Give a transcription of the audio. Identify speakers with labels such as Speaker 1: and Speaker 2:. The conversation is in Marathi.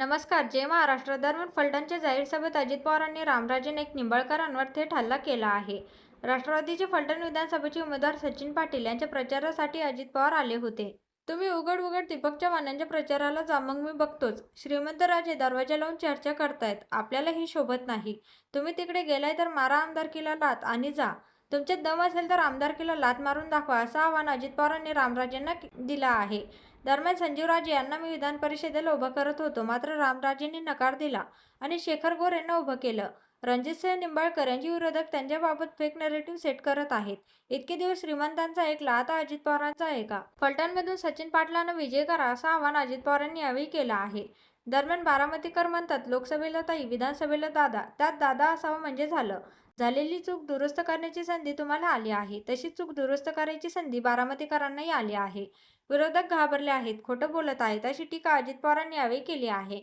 Speaker 1: नमस्कार जय महाराष्ट्र दरम्यान फलटणच्या जाहीर सभेत अजित पवारांनी रामराजे नाईक निंबाळकरांवर थेट हल्ला केला आहे. राष्ट्रवादीचे फलटण विधानसभेचे उमेदवार सचिन पाटील यांच्या प्रचारासाठी अजित पवार आले होते. तुम्ही उघड उघड दीपक चव्हाणांच्या प्रचाराला जा मग मी बघतोच. श्रीमंत राजे दरवाजा लावून चर्चा करतायत. आपल्याला ही शोभत नाही. तुम्ही तिकडे गेलाय तर मारा आमदारकीला लात आणि जा. तुमच्यात दम असेल तर आमदारकीला लात मारून दाखवा असं आव्हान अजित पवारांनी रामराजेंना दिलं आहे. दरम्यान संजीवराजे यांना मी विधान परिषदेला उभं करत होतो मात्र रामराजेंनी नकार दिला आणि शेखर गोरेंना उभं केलं. रणजितसिंह निंबाळकर यांची विरोधक त्यांच्याबाबत फेक नरेटिव्ह सेट करत आहेत. इतके दिवस श्रीमंतांचा ऐकला आता अजित पवारांचा ऐका फलटणमधून सचिन पाटलांना विजय करा असं आवाहन अजित पवारांनी यावेळी केलं आहे. दरम्यान बारामतीकर म्हणतात लोकसभेला ताई विधानसभेला दादा त्यात दादा असावं म्हणजे झालं. झालेली चूक दुरुस्त करण्याची संधी तुम्हाला आली आहे. तशी चूक दुरुस्त करायची संधी बारामतीकरांनाही आली आहे. विरोधक घाबरले आहेत खोटं बोलत आहेत अशी टीका अजित पवारांनी यावेळी केली आहे.